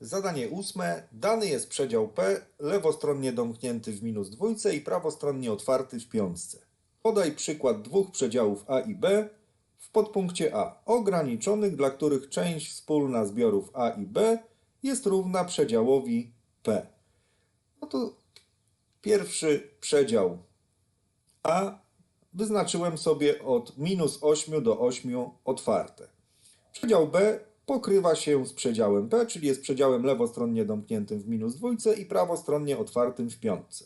Zadanie ósme. Dany jest przedział P lewostronnie domknięty w minus dwójce i prawostronnie otwarty w piątce. Podaj przykład dwóch przedziałów A i B w podpunkcie A, ograniczonych, dla których część wspólna zbiorów A i B jest równa przedziałowi P. No to pierwszy przedział A wyznaczyłem sobie od minus 8 do 8 otwarte. Przedział B pokrywa się z przedziałem P, czyli jest przedziałem lewostronnie domkniętym w minus dwójce i prawostronnie otwartym w piątce.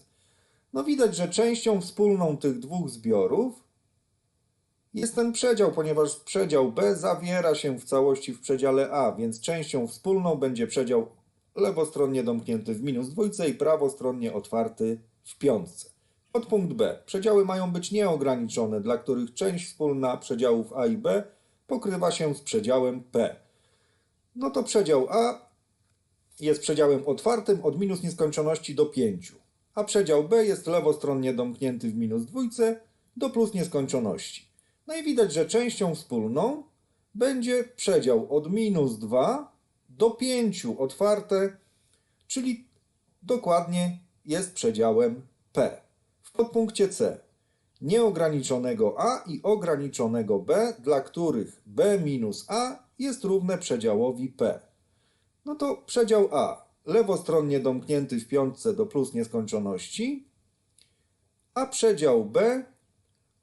No widać, że częścią wspólną tych dwóch zbiorów jest ten przedział, ponieważ przedział B zawiera się w całości w przedziale A, więc częścią wspólną będzie przedział lewostronnie domknięty w minus dwójce i prawostronnie otwarty w piątce. Podpunkt B. Przedziały mają być nieograniczone, dla których część wspólna przedziałów A i B pokrywa się z przedziałem P. No to przedział A jest przedziałem otwartym od minus nieskończoności do 5, a przedział B jest lewostronnie domknięty w minus dwójce do plus nieskończoności. No i widać, że częścią wspólną będzie przedział od minus 2 do 5 otwarte, czyli dokładnie jest przedziałem P. W podpunkcie C nieograniczonego A i ograniczonego B, dla których B minus A jest równe przedziałowi P. No to przedział A lewostronnie domknięty w piątce do plus nieskończoności, a przedział B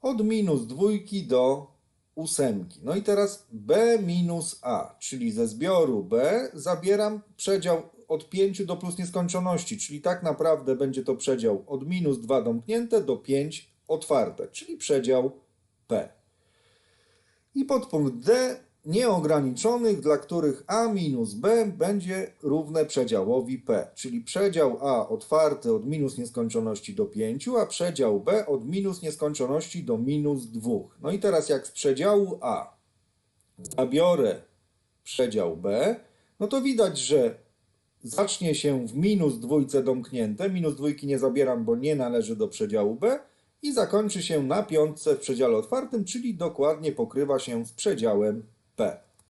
od minus dwójki do ósemki. No i teraz B minus A, czyli ze zbioru B zabieram przedział od 5 do plus nieskończoności, czyli tak naprawdę będzie to przedział od minus 2 domknięte do 5 otwarte, czyli przedział P. I podpunkt D nieograniczonych, dla których A minus B będzie równe przedziałowi P, czyli przedział A otwarty od minus nieskończoności do 5, a przedział B od minus nieskończoności do minus 2. No i teraz jak z przedziału A zabiorę przedział B, no to widać, że zacznie się w minus dwójce domknięte, minus dwójki nie zabieram, bo nie należy do przedziału B i zakończy się na piątce w przedziale otwartym, czyli dokładnie pokrywa się z przedziałem P.